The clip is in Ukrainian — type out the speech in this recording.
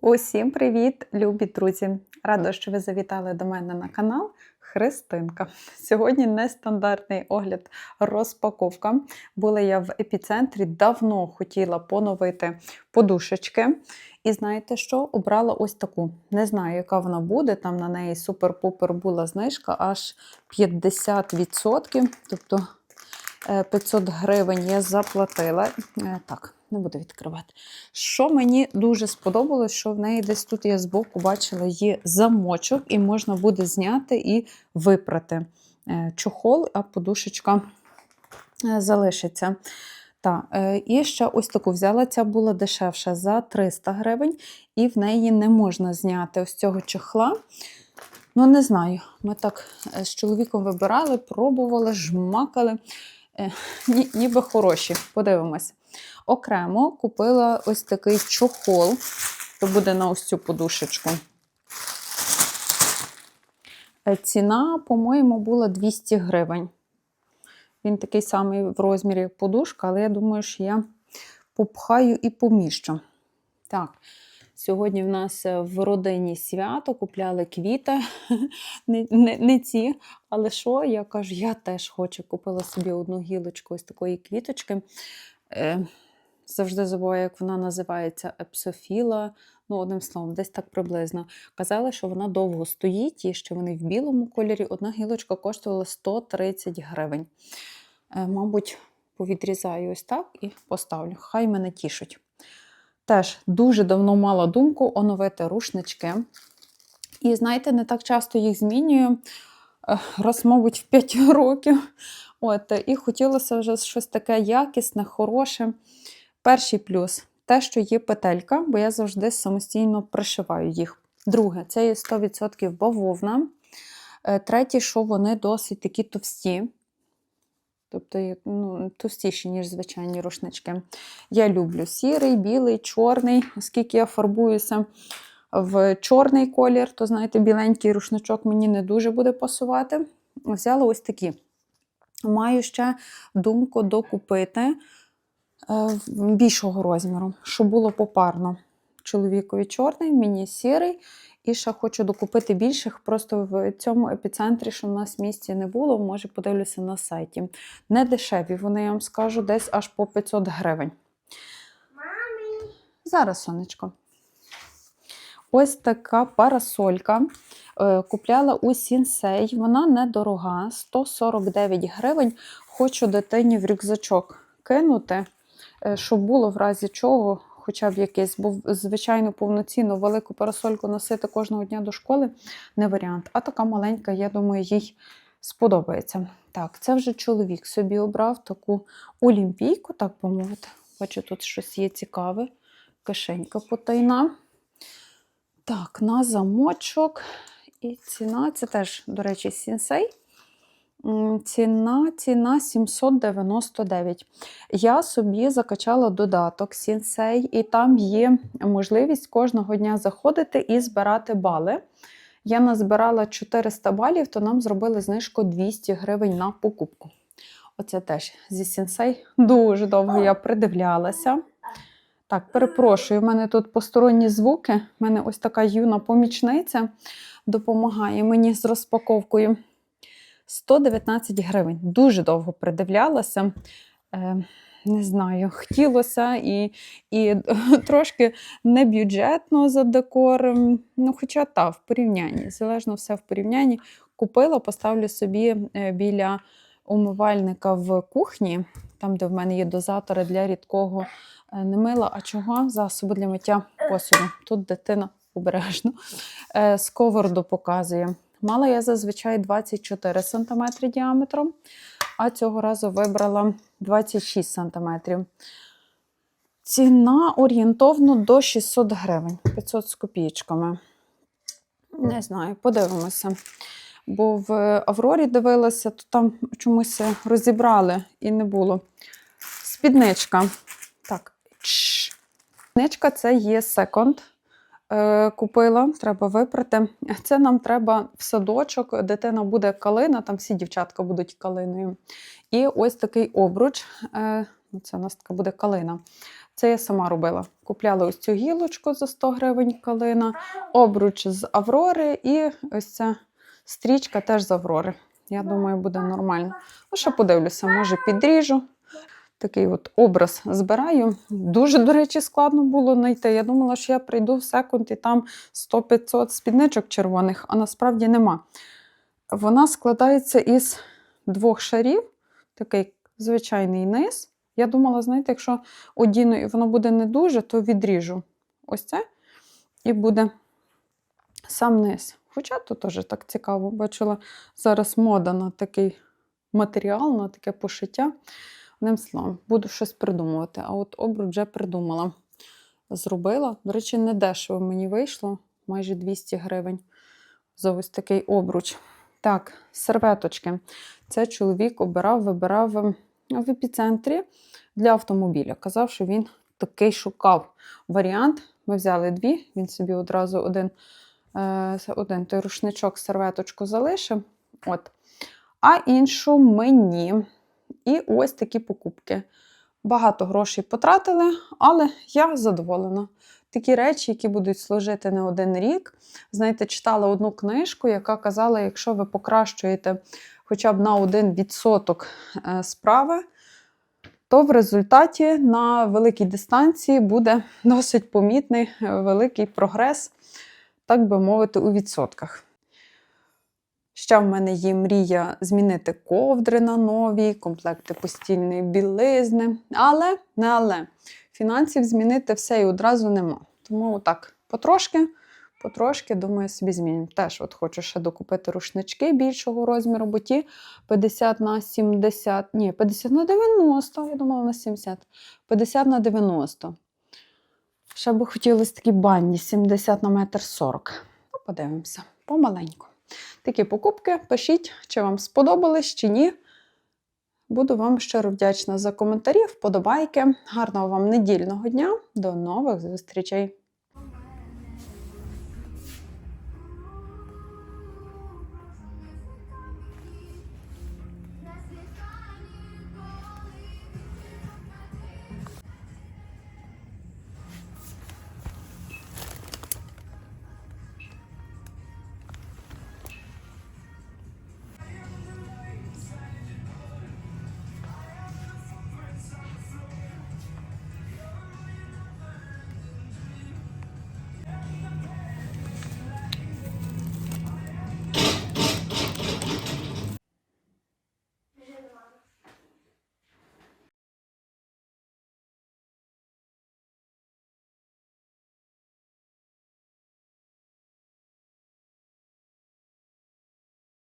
Усім привіт, любі друзі! Рада, що ви завітали до мене на канал Христинка. Сьогодні нестандартний огляд розпаковка. Була я в епіцентрі, давно хотіла поновити подушечки. І знаєте що? Обрала ось таку. Не знаю, яка вона буде. Там на неї супер-пупер була знижка аж 50%. Тобто е, 500 гривень я заплатила. Е, Так, не буду відкривати. Що мені дуже сподобалось, що в неї десь тут я збоку бачила є замочок, і можна буде зняти і випрати Е, чохол, а подушечка е, залишиться. Так, е, і ще ось таку взяла. Ця була дешевша за 300 гривень, і в неї не можна зняти ось цього чохла. Ну, не знаю. Ми так з чоловіком вибирали, пробували, жмакали. Е, ні- ніби хороші. Подивимось. Окремо купила ось такий чохол, то буде на ось цю подушечку. Е, Ціна, по-моєму, була 200 гривень. Він такий самий в розмірі, подушка, але я думаю, що я попхаю і поміщу. Так, сьогодні в нас е, в родині свято, купляли квіти, не, не, не ці, але що, я кажу, я теж хочу. Купила собі одну гілочку ось такої квіточки. Е, завжди забуваю, як вона називається епсофіла. Ну, одним словом, десь так приблизно. Казали, що вона довго стоїть і що вони в білому кольорі. Одна гілочка коштувала 130 гривень. Е, мабуть, повідрізаю ось так і поставлю. Хай мене тішуть. Теж дуже давно мала думку оновити рушнички. І знаєте, не так часто їх змінюю. Е, Раз, мабуть, в 5 років. От, і хотілося вже щось таке якісне, хороше. Перший плюс те, що є петелька, бо я завжди самостійно пришиваю їх. Друге, це є 100% бавовна. Е, Третє, що вони досить такі товсті. Тобто ну, товстіші, ніж звичайні рушнички. Я люблю сірий, білий, чорний, оскільки я фарбуюся в чорний колір, то, знаєте, біленький рушничок мені не дуже буде пасувати. Взяла ось такі. Маю ще думку докупити е, більшого розміру, щоб було попарно. Чоловікові чорний, мені сірий. І ще хочу докупити більших. Просто в цьому епіцентрі, що в нас в місті не було, може подивлюся на сайті. Не дешеві, вони, я вам скажу, десь аж по 500 гривень. Зараз, сонечко. Ось така парасолька. Е, Купляла у Сінсей. Вона недорога, 149 гривень. Хочу дитині в рюкзачок кинути, е, щоб було в разі чого, хоча б якийсь, бо звичайно повноцінну велику парасольку носити кожного дня до школи не варіант. А така маленька, я думаю, їй сподобається. Так, це вже чоловік собі обрав таку олімпійку, так би мовити. Бачу, тут щось є цікаве. Кишенька потайна. Так, на замочок. І ціна, це теж, до речі, сінсей. Ціна, ціна 799. Я собі закачала додаток Сінсей, і там є можливість кожного дня заходити і збирати бали. Я назбирала 400 балів, то нам зробили знижку 200 гривень на покупку. Оце теж зі Сінсей. Дуже довго я придивлялася. Так, перепрошую, в мене тут посторонні звуки. У мене ось така юна помічниця допомагає мені з розпаковкою. 119 гривень. Дуже довго придивлялася. Е, не знаю, хотілося і, і трошки небюджетно за декором. Ну, хоча та, в порівнянні, залежно все в порівнянні. Купила, поставлю собі е, біля умивальника в кухні, там, де в мене є дозатори для рідкого е, не мила, а чого? Засоби для миття посуду. Тут дитина обережно. Сковороду показує. Мала я зазвичай 24 см діаметром, а цього разу вибрала 26 см. Ціна орієнтовно до 600 гривень, 500 з копійками. Не знаю, подивимося. Бо в Аврорі дивилася, то там чомусь розібрали і не було. Спідничка. Так. Спідничка це є секонд. Е, купила, треба випрати. Це нам треба в садочок. Дитина буде калина, там всі дівчатка будуть калиною. І ось такий обруч. Е, ну, це у нас така буде калина. Це я сама робила. Купляла ось цю гілочку за 100 гривень калина, обруч з Аврори і ось ця стрічка теж з Аврори. Я думаю, буде нормально. Ну, ще подивлюся, може підріжу. Такий от образ збираю. Дуже, до речі, складно було знайти. Я думала, що я прийду в секунд і там 100-500 спідничок червоних, а насправді нема. Вона складається із двох шарів, такий звичайний низ. Я думала, знаєте, якщо одіну і воно буде не дуже, то відріжу ось це і буде сам низ. Хоча тут теж так цікаво. Бачила зараз мода на такий матеріал, на таке пошиття. Одним словом, буду щось придумувати. А от обруч вже придумала. Зробила. До речі, не дешево мені вийшло, майже 200 гривень за ось такий обруч. Так, серветочки. Це чоловік обирав, вибирав ем, в епіцентрі для автомобіля. Казав, що він такий шукав варіант. Ми взяли дві, він собі одразу один, е, один той рушничок, серветочку залишив. От. А іншу мені. І ось такі покупки. Багато грошей потратили, але я задоволена. Такі речі, які будуть служити не один рік. Знаєте, читала одну книжку, яка казала, якщо ви покращуєте хоча б на 1% е, справи, то в результаті на великій дистанції буде досить помітний е, великий прогрес, так би мовити, у відсотках. Ще в мене є мрія змінити ковдри на нові, комплекти постільної білизни. Але, не але, фінансів змінити все і одразу нема. Тому так, потрошки, потрошки, думаю, собі зміню. Теж от хочу ще докупити рушнички більшого розміру, бо ті 50 на 70, ні, 50 на 90, я думала на 70, 50 на 90. Ще би хотілося такі банні 70 на метр 40. Ну, подивимося, помаленьку. Такі покупки. Пишіть, чи вам сподобались, чи ні. Буду вам щиро вдячна за коментарі, вподобайки. Гарного вам недільного дня. До нових зустрічей!